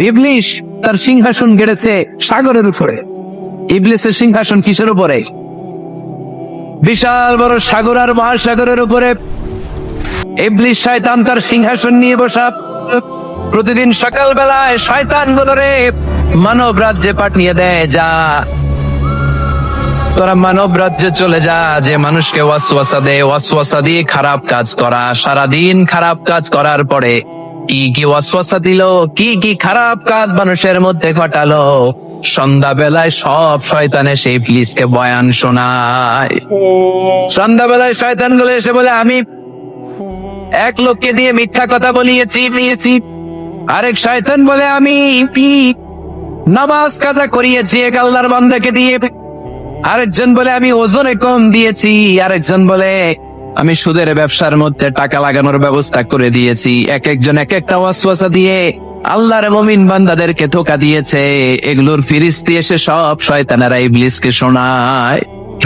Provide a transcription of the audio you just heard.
ইবলিশ, তার সিংহাসন গেড়েছে সাগরের উপরে। ইবলিসের সিংহাসন কিসের উপরে? বিশাল বড় সাগর আর মহাসাগরের উপরে। ইবলিশ শয়তান তার সিংহাসন নিয়ে বসা। প্রতিদিন সকাল বেলায় শয়তান গুলোরে মানব রাজ্যে পাঠিয়ে দেয়, যা। তোরা মানব রাজ্যে চলে যা, যে মানুষকে ওয়াসওয়াসা দে। ওয়াসওয়াসা দিয়ে খারাপ কাজ করা। সারাদিন খারাপ কাজ করার পরে কি কি ওয়াসওয়াসা দিল, কি কি খারাপ কাজ মানুষের মধ্যে ঘটালো। সন্ধ্যা বেলায় সব শয়তানে সেই প্লিজকে বয়ান শোনায়। সন্ধ্যা বেলায় শয়তানগুলো এসে বলে, আমি এক লোককে দিয়ে মিথ্যা কথা বলিয়েছি, নিয়েছি। আরেক শয়তান বলে, আমি নামাজ কাজা করিয়েছি, এক আল্লাহর বান্দাকে দিয়ে। আরেকজন বলে, আমি ওজনে কম দিয়েছি। আরেকজন বলে আমি সুদের ব্যবসার মধ্যে টাকা লাগানোর ব্যবস্থা করে দিয়েছি। এক একজন এক একটা ওয়াসওয়াসা দিয়ে আল্লাহর মমিন বান্দাদেরকে ধোকা দিয়েছে। এগুলোর ফিরিস্তি এসে সব শয়তানারা ইবলিসকে শোনায়।